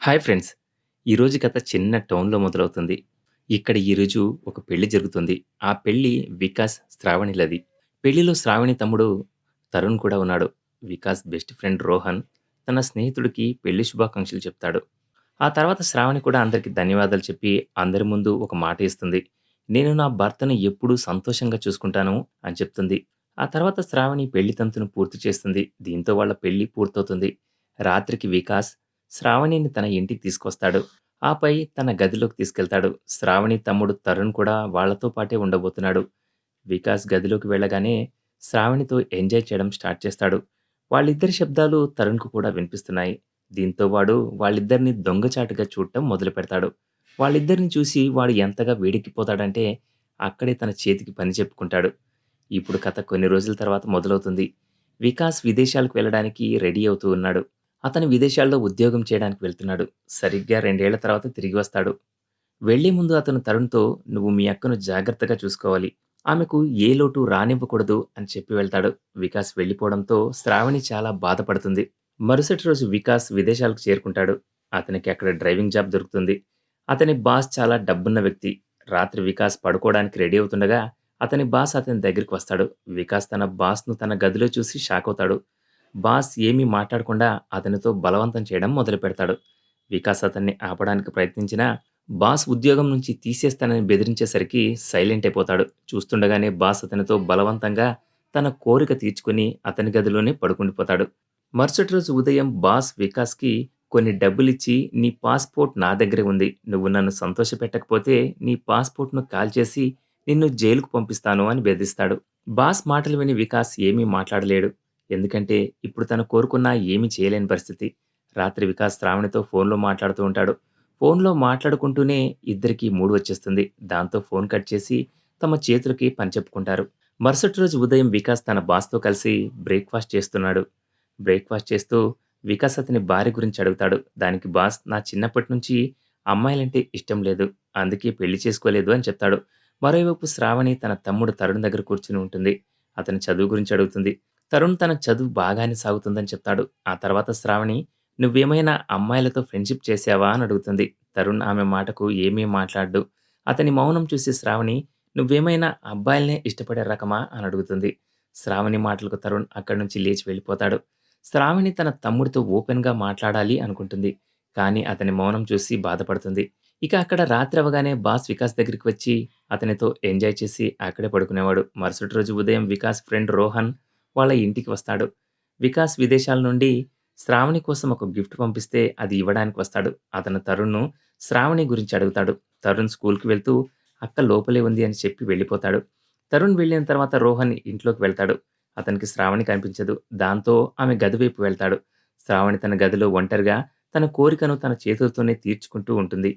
Hi friends. ఈరోజు కథ చిన్న టౌన్‌లో మొదలవుతుంది. ఇక్కడ ఈరోజు ఒక పెళ్ళి జరుగుతుంది. ఆ పెళ్ళి వికాస్, శ్రావణిలది. పెళ్ళిలో శ్రావణి తమ్ముడు తరుణ్ కూడా ఉన్నాడు. వికాస్ బెస్ట్ ఫ్రెండ్ రోహన్ తన స్నేహితుడికి పెళ్ళి శుభాకాంక్షలు చెప్తాడు. ఆ తర్వాత శ్రావణి కూడా అందరికి ధన్యవాదాలు చెప్పి అందరి ముందు ఒక మాట ఇస్తుంది. నేను నా భర్తను ఎప్పుడూ సంతోషంగా చూసుకుంటాను అని చెప్తుంది. ఆ తర్వాత శ్రావణి పెళ్ళి తంతును పూర్తి చేస్తుంది. దీంతో వాళ్ళ పెళ్ళి పూర్తవుతుంది. రాత్రికి వికాస్ శ్రావణిని తన ఇంటికి తీసుకొస్తాడు. ఆపై తన గదిలోకి తీసుకెళ్తాడు. శ్రావణి తమ్ముడు తరుణ్ కూడా వాళ్ళతో పాటే ఉండబోతున్నాడు. వికాస్ గదిలోకి వెళ్ళగానే శ్రావణితో ఎంజాయ్ చేయడం స్టార్ట్ చేస్తాడు. వాళ్ళిద్దరి శబ్దాలు తరుణ్‌కు కూడా వినిపిస్తున్నాయి. దీంతో వాడు వాళ్ళిద్దరిని దొంగచాటుగా చూడటం మొదలుపెడతాడు. వాళ్ళిద్దరిని చూసి వాడు ఎంతగా వేడెక్కిపోతాడంటే అక్కడే తన చేతికి పని చెప్పుకుంటాడు. ఇప్పుడు కథ కొన్ని రోజుల తర్వాత మొదలవుతుంది. వికాస్ విదేశాలకు వెళ్ళడానికి రెడీ అవుతూ ఉన్నాడు. అతను విదేశాల్లో ఉద్యోగం చేయడానికి వెళ్తున్నాడు. సరిగ్గా రెండేళ్ళ తర్వాత తిరిగి వస్తాడు. వెళ్ళే ముందు అతను తరుణ్‌తో "నువ్వు మీ అక్కను జాగ్రత్తగా చూసుకోవాలి. ఆమెకు ఏ లోటు రానివ్వకూడదు" అని చెప్పి వెళ్తాడు. వికాస్ వెళ్ళిపోవడంతో శ్రావణి చాలా బాధపడుతుంది. మరుసటి రోజు వికాస్ విదేశాలకు చేరుకుంటాడు. అతనికి అక్కడ డ్రైవింగ్ జాబ్ దొరుకుతుంది. అతని బాస్ చాలా డబ్బున్న వ్యక్తి. రాత్రి వికాస్ పడుకోవడానికి రెడీ అవుతుండగా అతని బాస్ అతని దగ్గరికి వస్తాడు. వికాస్ తన బాస్‌ను తన గదిలో చూసి షాకవుతాడు. బాస్ ఏమీ మాట్లాడకుండా అతనితో బలవంతం చేయడం మొదలుపెడతాడు. వికాస్ అతన్ని ఆపడానికి ప్రయత్నించినా బాస్ ఉద్యోగం నుంచి తీసేస్తానని బెదిరించేసరికి సైలెంట్ అయిపోతాడు. చూస్తుండగానే బాస్ అతనితో బలవంతంగా తన కోరిక తీర్చుకుని అతని గదిలోనే పడుకుండిపోతాడు. మరుసటి రోజు ఉదయం బాస్ వికాస్‌కి కొన్ని డబ్బులిచ్చి "నీ పాస్‌పోర్ట్ నా దగ్గరే ఉంది. నువ్వు నన్ను సంతోషపెట్టకపోతే నీ పాస్‌పోర్ట్‌ను కాల్చేసి నిన్ను జైలుకు పంపిస్తాను" అని బెదిరిస్తాడు. బాస్ మాటలు విని వికాస్ ఏమీ మాట్లాడలేడు. ఎందుకంటే ఇప్పుడు తను కోరుకున్నా ఏమీ చేయలేని పరిస్థితి. రాత్రి వికాస్ శ్రావణితో ఫోన్‌లో మాట్లాడుతూ ఉంటాడు. ఫోన్‌లో మాట్లాడుకుంటూనే ఇద్దరికీ మూడు వచ్చేస్తుంది. దాంతో ఫోన్ కట్ చేసి తమ చేతులకి పని చెప్పుకుంటారు. మరుసటి రోజు ఉదయం వికాస్ తన బాస్‌తో కలిసి బ్రేక్‌ఫాస్ట్ చేస్తున్నాడు. బ్రేక్‌ఫాస్ట్ చేస్తూ వికాస్ అతని భార్య గురించి అడుగుతాడు. దానికి బాస్ "నా చిన్నప్పటి నుంచి అమ్మాయిలంటే ఇష్టం లేదు. అందుకే పెళ్ళి చేసుకోలేదు" అని చెప్తాడు. మరోవైపు శ్రావణి తన తమ్ముడు తరుణ్ దగ్గర కూర్చుని ఉంటుంది. అతని చదువు గురించి అడుగుతుంది. తరుణ్ తన చదువు బాగానే సాగుతుందని చెప్తాడు. ఆ తర్వాత శ్రావణి "నువ్వేమైనా అమ్మాయిలతో ఫ్రెండ్‌షిప్ చేశావా?" అని అడుగుతుంది. తరుణ్ ఆమె మాటకు ఏమీ మాట్లాడడు. అతని మౌనం చూసి శ్రావణి "నువ్వేమైనా అబ్బాయిలనే ఇష్టపడే రకమా?" అని అడుగుతుంది. శ్రావణి మాటలకు తరుణ్ అక్కడి నుంచి లేచి వెళ్ళిపోతాడు. శ్రావణి తన తమ్ముడితో ఓపెన్‌గా మాట్లాడాలి అనుకుంటుంది. కానీ అతని మౌనం చూసి బాధపడుతుంది. ఇక అక్కడ రాత్రి అవ్వగానే బాస్ వికాస్ దగ్గరికి వచ్చి అతనితో ఎంజాయ్ చేసి అక్కడే పడుకునేవాడు. మరుసటి రోజు ఉదయం వికాస్ ఫ్రెండ్ రోహన్ వాళ్ళ ఇంటికి వస్తాడు. వికాస్ విదేశాల నుండి శ్రావణి కోసం ఒక గిఫ్ట్ పంపిస్తే అది ఇవ్వడానికి వస్తాడు. అతను తరుణ్‌ను శ్రావణి గురించి అడుగుతాడు. తరుణ్ స్కూల్‌కి వెళ్తూ "అక్క లోపలే ఉంది" అని చెప్పి వెళ్ళిపోతాడు. తరుణ్ వెళ్ళిన తర్వాత రోహన్ ఇంట్లోకి వెళ్తాడు. అతనికి శ్రావణి కనిపించదు. దాంతో ఆమె గది వైపు వెళ్తాడు. శ్రావణి తన గదిలో ఒంటరిగా తన కోరికను తన చేతులతోనే తీర్చుకుంటూ ఉంటుంది.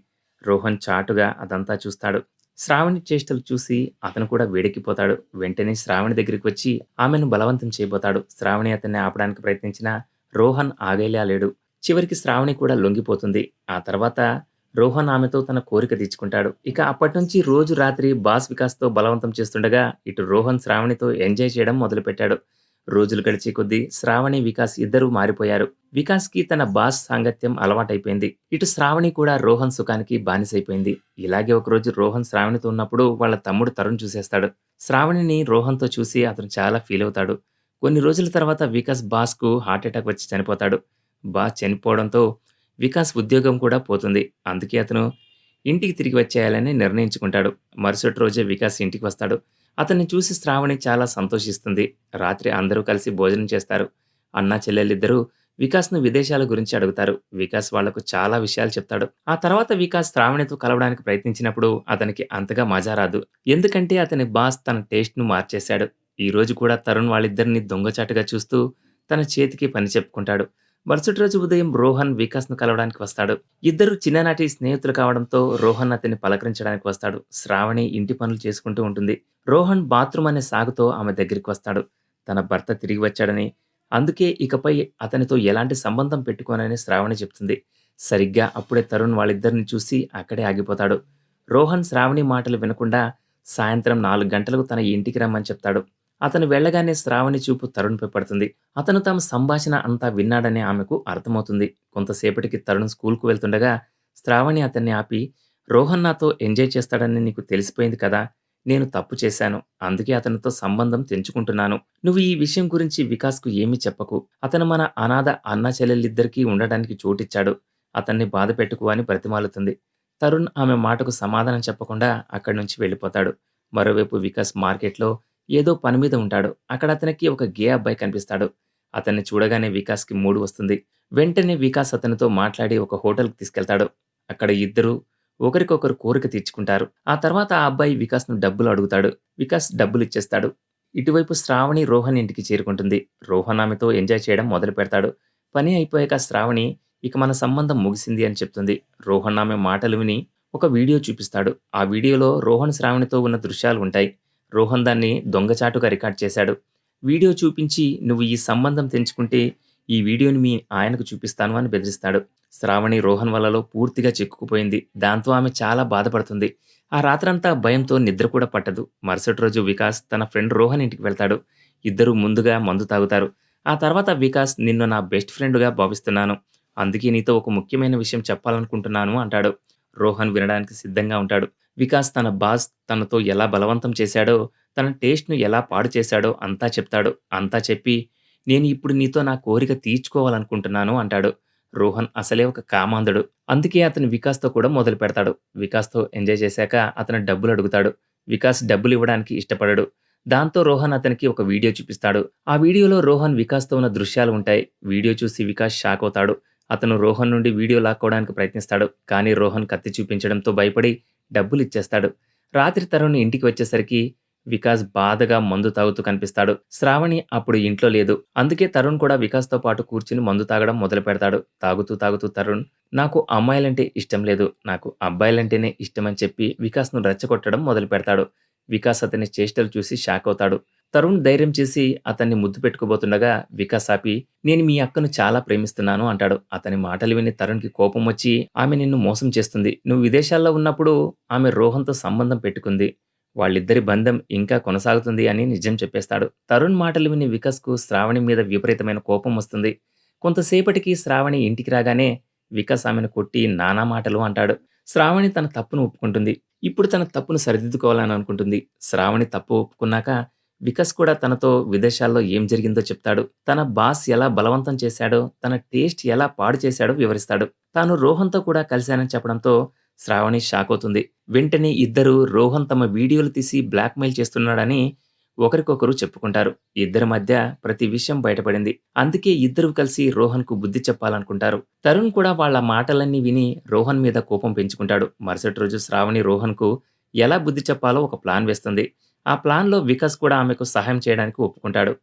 రోహన్ చాటుగా అదంతా చూస్తాడు. శ్రావణి చేష్టలు చూసి అతను కూడా వేడెక్కిపోతాడు. వెంటనే శ్రావణి దగ్గరికి వచ్చి ఆమెను బలవంతం చేయబోతాడు. శ్రావణి అతన్ని ఆపడానికి ప్రయత్నించిన రోహన్ ఆగేలా లేడు. చివరికి శ్రావణి కూడా లొంగిపోతుంది. ఆ తర్వాత రోహన్ ఆమెతో తన కోరిక తీర్చుకుంటాడు. ఇక అప్పటినుంచి రోజు రాత్రి బాస్ వికాస్‌తో బలవంతం చేస్తుండగా ఇటు రోహన్ శ్రావణితో ఎంజాయ్ చేయడం మొదలుపెట్టాడు. రోజులు గడిచే కొద్దీ శ్రావణి, వికాస్ ఇద్దరూ మారిపోయారు. వికాస్‌కి తన బాస్ సాంగత్యం అలవాటైపోయింది. ఇటు శ్రావణి కూడా రోహన్ సుఖానికి బానిసైపోయింది. ఇలాగే ఒకరోజు రోహన్ శ్రావణితో ఉన్నప్పుడు వాళ్ళ తమ్ముడు తరుణ్ చూసేస్తాడు. శ్రావణిని రోహన్‌తో చూసి అతను చాలా ఫీల్ అవుతాడు కొన్ని రోజుల తర్వాత వికాస్ బాస్‌కు హార్ట్ అటాక్ వచ్చి చనిపోతాడు. బాస్ చనిపోవడంతో వికాస్ ఉద్యోగం కూడా పోతుంది. అందుకే అతను ఇంటికి తిరిగి వచ్చేయాలని నిర్ణయించుకుంటాడు. మరుసటి రోజే వికాస్ ఇంటికి వస్తాడు. అతన్ని చూసి శ్రావణి చాలా సంతోషిస్తుంది. రాత్రి అందరూ కలిసి భోజనం చేస్తారు. అన్నా చెల్లెలిద్దరూ వికాస్‌ను విదేశాల గురించి అడుగుతారు. వికాస్ వాళ్ళకు చాలా విషయాలు చెప్తాడు. ఆ తర్వాత వికాస్ శ్రావణితో కలవడానికి ప్రయత్నించినప్పుడు అతనికి అంతగా మజా రాదు. ఎందుకంటే అతని బాస్ తన టేస్ట్‌ను మార్చేశాడు. ఈ రోజు కూడా తరుణ్ వాళ్ళిద్దరిని దొంగచాటుగా చూస్తూ తన చేతికి పని చెప్పుకుంటాడు. మరుసటి రోజు ఉదయం రోహన్ వికాస్‌ను కలవడానికి వస్తాడు. ఇద్దరు చిన్ననాటి స్నేహితులు కావడంతో రోహన్ అతన్ని పలకరించడానికి వస్తాడు. శ్రావణి ఇంటి పనులు చేసుకుంటూ ఉంటుంది. రోహన్ బాత్రూమ్ అనే సాగుతో ఆమె దగ్గరికి వస్తాడు. తన భర్త తిరిగి వచ్చాడని, అందుకే ఇకపై అతనితో ఎలాంటి సంబంధం పెట్టుకోనని శ్రావణి చెప్తుంది. సరిగ్గా అప్పుడే తరుణ్ వాళ్ళిద్దరిని చూసి అక్కడే ఆగిపోతాడు. రోహన్ శ్రావణి మాటలు వినకుండా సాయంత్రం నాలుగు గంటలకు తన ఇంటికి రమ్మని చెప్తాడు. అతను వెళ్ళగానే శ్రావణి చూపు తరుణ్‌పై పడుతుంది. అతను తమ సంభాషణ అంతా విన్నాడని ఆమెకు అర్థమవుతుంది. కొంతసేపటికి తరుణ్ స్కూల్కు వెళ్తుండగా శ్రావణి అతన్ని ఆపి, "రోహన్ నాతో ఎంజాయ్ చేస్తాడని నీకు తెలిసిపోయింది కదా! నేను తప్పు చేశాను. అందుకే అతనితో సంబంధం తెంచుకుంటున్నాను. నువ్వు ఈ విషయం గురించి వికాస్‌కు ఏమీ చెప్పకు. అతను మన అనాథ అన్నాచెల్లెలిద్దరికీ ఉండడానికి చోటిచ్చాడు. అతన్ని బాధపెట్టకు" అని బ్రతిమాలుతుంది. తరుణ్ ఆమె మాటకు సమాధానం చెప్పకుండా అక్కడి నుంచి వెళ్ళిపోతాడు. మరోవైపు వికాస్ మార్కెట్‌లో ఏదో పని మీద ఉంటాడు. అక్కడ అతనికి ఒక గే అబ్బాయి కనిపిస్తాడు. అతన్ని చూడగానే వికాస్‌కి మూడ్ వస్తుంది. వెంటనే వికాస్ అతనితో మాట్లాడి ఒక హోటల్‌కి తీసుకెళ్తాడు. అక్కడ ఇద్దరూ ఒకరికొకరు కోరిక తీర్చుకుంటారు. ఆ తర్వాత ఆ అబ్బాయి వికాస్‌ను డబ్బులు అడుగుతాడు. వికాస్ డబ్బులు ఇచ్చేస్తాడు ఇటువైపు శ్రావణి రోహన్ ఇంటికి చేరుకుంటుంది. రోహన్ ఆమెతో ఎంజాయ్ చేయడం మొదలు పెడతాడు పని అయిపోయాక శ్రావణి ఇక మన సంబంధం ముగిసింది అని చెప్తుంది. రోహన్ ఆమె మాటలు విని ఒక వీడియో చూపిస్తాడు. ఆ వీడియోలో రోహన్, శ్రావణితో ఉన్న దృశ్యాలు ఉంటాయి. రోహన్ దాన్ని దొంగచాటుగా రికార్డ్ చేశాడు. వీడియో చూపించి "నువ్వు ఈ సంబంధం తెంచుకుంటే ఈ వీడియోని మీ ఆయనకు చూపిస్తాను" అని బెదిరిస్తాడు. శ్రావణి రోహన్ వలలో పూర్తిగా చిక్కుకుపోయింది. దాంతో ఆమె చాలా బాధపడుతుంది. ఆ రాత్రంతా భయంతో నిద్ర కూడా పట్టదు. మరుసటి రోజు వికాస్ తన ఫ్రెండ్ రోహన్ ఇంటికి వెళ్తాడు. ఇద్దరు ముందుగా మందు తాగుతారు. ఆ తర్వాత వికాస్ "నిన్ను నా బెస్ట్ ఫ్రెండ్‌గా భావిస్తున్నాను. అందుకే నీతో ఒక ముఖ్యమైన విషయం చెప్పాలనుకుంటున్నాను" అంటాడు. రోహన్ వినడానికి సిద్ధంగా ఉంటాడు. వికాస్ తన బాస్ తనతో ఎలా బలవంతం చేశాడో, తన టేస్ట్‌ను ఎలా పాడు చేశాడో అంతా చెప్తాడు. అంతా చెప్పి "నేను ఇప్పుడు నీతో నా కోరిక తీర్చుకోవాలనుకుంటున్నాను" అంటాడు. రోహన్ అసలే ఒక కామాంధుడు. అందుకే అతను వికాస్‌తో కూడా మొదలు పెడతాడు వికాస్‌తో ఎంజాయ్ చేశాక అతను డబ్బులు అడుగుతాడు. వికాస్ డబ్బులు ఇవ్వడానికి ఇష్టపడడు. దాంతో రోహన్ అతనికి ఒక వీడియో చూపిస్తాడు. ఆ వీడియోలో రోహన్ వికాస్‌తో ఉన్న దృశ్యాలు ఉంటాయి. వీడియో చూసి వికాస్ షాకవుతాడు. అతను రోహన్ నుండి వీడియో లాక్కోవడానికి ప్రయత్నిస్తాడు. కానీ రోహన్ కత్తి చూపించడంతో భయపడి డబ్బులు ఇచ్చేస్తాడు రాత్రి తరుణ్ ఇంటికి వచ్చేసరికి వికాస్ బాధగా మందు తాగుతూ కనిపిస్తాడు. శ్రావణి అప్పుడు ఇంట్లో లేదు. అందుకే తరుణ్ కూడా వికాస్‌తో పాటు కూర్చుని మందు తాగడం మొదలు పెడతాడు తాగుతూ తాగుతూ తరుణ్ "నాకు అమ్మాయిలంటే ఇష్టం లేదు. నాకు అబ్బాయిలంటేనే ఇష్టమని" చెప్పి వికాస్‌ను రెచ్చగొట్టడం మొదలు పెడతాడు వికాస్ అతని చేష్టలు చూసి షాక్ అవుతాడు తరుణ్ ధైర్యం చేసి అతన్ని ముద్దు పెట్టుకోబోతుండగా వికాస్ ఆపి "నేను మీ అక్కను చాలా ప్రేమిస్తున్నాను" అంటాడు. అతని మాటలు విని తరుణ్‌కి కోపం వచ్చి "ఆమె నిన్ను మోసం చేస్తుంది. నువ్వు విదేశాల్లో ఉన్నప్పుడు ఆమె రోహన్‌తో సంబంధం పెట్టుకుంది. వాళ్ళిద్దరి బంధం ఇంకా కొనసాగుతుంది" అని నిజం చెప్పేస్తాడు. తరుణ్ మాటలు విని వికాస్‌కు శ్రావణి మీద విపరీతమైన కోపం వస్తుంది. కొంతసేపటికి శ్రావణి ఇంటికి రాగానే వికాస్ ఆమెను కొట్టి నానా మాటలు అంటాడు. శ్రావణి తన తప్పును ఒప్పుకుంటుంది. ఇప్పుడు తన తప్పును సరిదిద్దుకోవాలని అనుకుంటుంది. శ్రావణి తప్పు ఒప్పుకున్నాక వికాస్ కూడా తనతో విదేశాల్లో ఏం జరిగిందో చెప్తాడు. తన బాస్ ఎలా బలవంతం చేశాడో, తన టేస్ట్ ఎలా పాడు చేశాడో వివరిస్తాడు. తాను రోహన్‌తో కూడా కలిశానని చెప్పడంతో శ్రావణి షాక్ అవుతుంది వెంటనే ఇద్దరూ రోహన్ తమ వీడియోలు తీసి బ్లాక్‌మెయిల్ చేస్తున్నాడని ఒకరికొకరు చెప్పుకుంటారు. ఇద్దరి మధ్య ప్రతి విషయం బయటపడింది. అందుకే ఇద్దరు కలిసి రోహన్‌కు బుద్ధి చెప్పాలనుకుంటారు. తరుణ్ కూడా వాళ్ళ మాటలన్నీ విని రోహన్ మీద కోపం పెంచుకుంటాడు. మరుసటి రోజు శ్రావణి రోహన్‌కు ఎలా బుద్ధి చెప్పాలో ఒక ప్లాన్ వేస్తుంది. ఆ ప్లాన్‌లో వికాస్ కూడా ఆమెకు సహాయం చేయడానికి ఒప్పుకుంటాడు.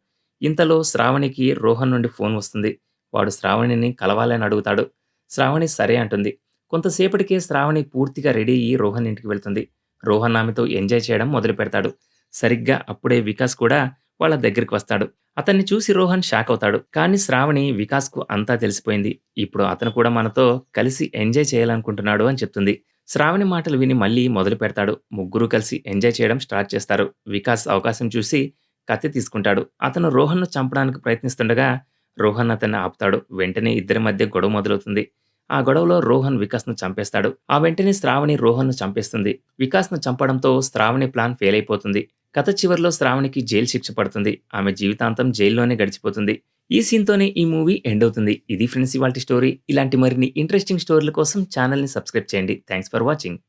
ఇంతలో శ్రావణికి రోహన్ నుండి ఫోన్ వస్తుంది. వాడు శ్రావణిని కలవాలని అడుగుతాడు. శ్రావణి సరే అంటుంది. కొంతసేపటికే శ్రావణి పూర్తిగా రెడీ అయ్యి రోహన్ ఇంటికి వెళ్తుంది. రోహన్ ఆమెతో ఎంజాయ్ చేయడం మొదలుపెడతాడు. సరిగ్గా అప్పుడే వికాస్ కూడా వాళ్ళ దగ్గరికి వస్తాడు. అతన్ని చూసి రోహన్ షాక్ అవుతాడు కానీ శ్రావణి వికాస్‌కు అంతా తెలిసిపోయింది. ఇప్పుడు అతను కూడా మనతో కలిసి ఎంజాయ్ చేయాలనుకుంటున్నాడు అని చెప్తుంది. శ్రావణి మాటలు విని మళ్ళీ మొదలు పెడతాడు ముగ్గురు కలిసి ఎంజాయ్ చేయడం స్టార్ట్ చేస్తారు. వికాస్ అవకాశం చూసి కత్తి తీసుకుంటాడు. అతను రోహన్‌ను చంపడానికి ప్రయత్నిస్తుండగా రోహన్ అతన్ని ఆపుతాడు. వెంటనే ఇద్దరి మధ్య గొడవ మొదలవుతుంది. ఆ గొడవలో రోహన్ వికాస్‌ను చంపేస్తాడు. ఆ వెంటనే శ్రావణి రోహన్‌ను చంపేస్తుంది. వికాస్‌ను చంపడంతో శ్రావణి ప్లాన్ ఫెయిల్ అయిపోతుంది. కథ చివరిలో శ్రావణికి జైలు శిక్ష పడుతుంది. ఆమె జీవితాంతం జైల్లోనే గడిచిపోతుంది. ఈ సీన్‌తోనే ఈ మూవీ ఎండ్ అవుతుంది. ఇది ఫ్రెండ్స్ ఇవాల్టి స్టోరీ. ఇలాంటి మరిన్ని ఇంట్రెస్టింగ్ స్టోరీల కోసం ఛానల్ని సబ్స్క్రైబ్ చేయండి. Thanks for watching.